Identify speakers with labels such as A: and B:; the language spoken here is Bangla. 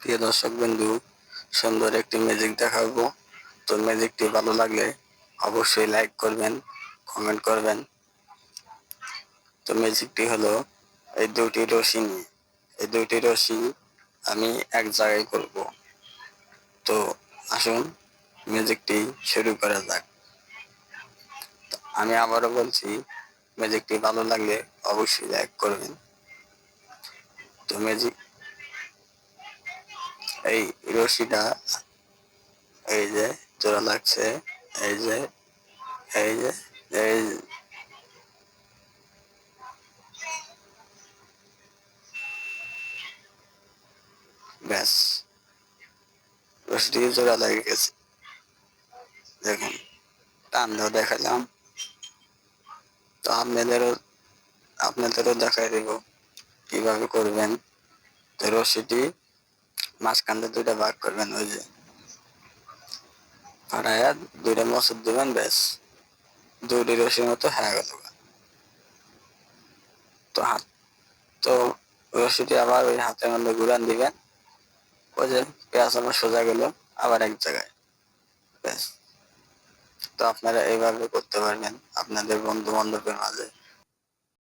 A: প্রিয় দর্শক বন্ধু, সুন্দর একটি ম্যাজিক দেখাবো। তো ম্যাজিকটি ভালো লাগলে অবশ্যই লাইক করবেন কমেন্ট করবেন। তো ম্যাজিকটি হলো এই দুটি রশি নিয়ে এই দুটি রশি আমি এক জায়গায় করব। তো আসুন ম্যাজিকটি শুরু করা যাক। আমি আবারও বলছি ম্যাজিকটি ভালো লাগলে অবশ্যই লাইক করবেন। তো ম্যাজিক এই রশিটা, এই যে জোড়া লাগছে, এই যে এই যে, এই ব্যাস রশিটি জোড়া লেগে গেছে। দেখুন টান দেওয়া দেখালাম। তো আপনাদেরও আপনাদেরও দেখাই দেব কীভাবে করবেন। তো রশিটি মাঝখানটা দুইটা ভাগ করবেন, ওই যে ফাটাইয়া দুইটা মসুর দিবেন, ব্যাস। দুটি রশির মতো হয়ে গেল। তো হাত, তো রশিটি আবার ওই হাতের মধ্যে ঘুরান দিবেন। ওই যে পেঁয়াজ আমার সোজা গেল, আবার এক জায়গায়। ব্যাস। তো আপনারা এইভাবে করতে পারবেন আপনাদের বন্ধু বান্ধবের মাঝে।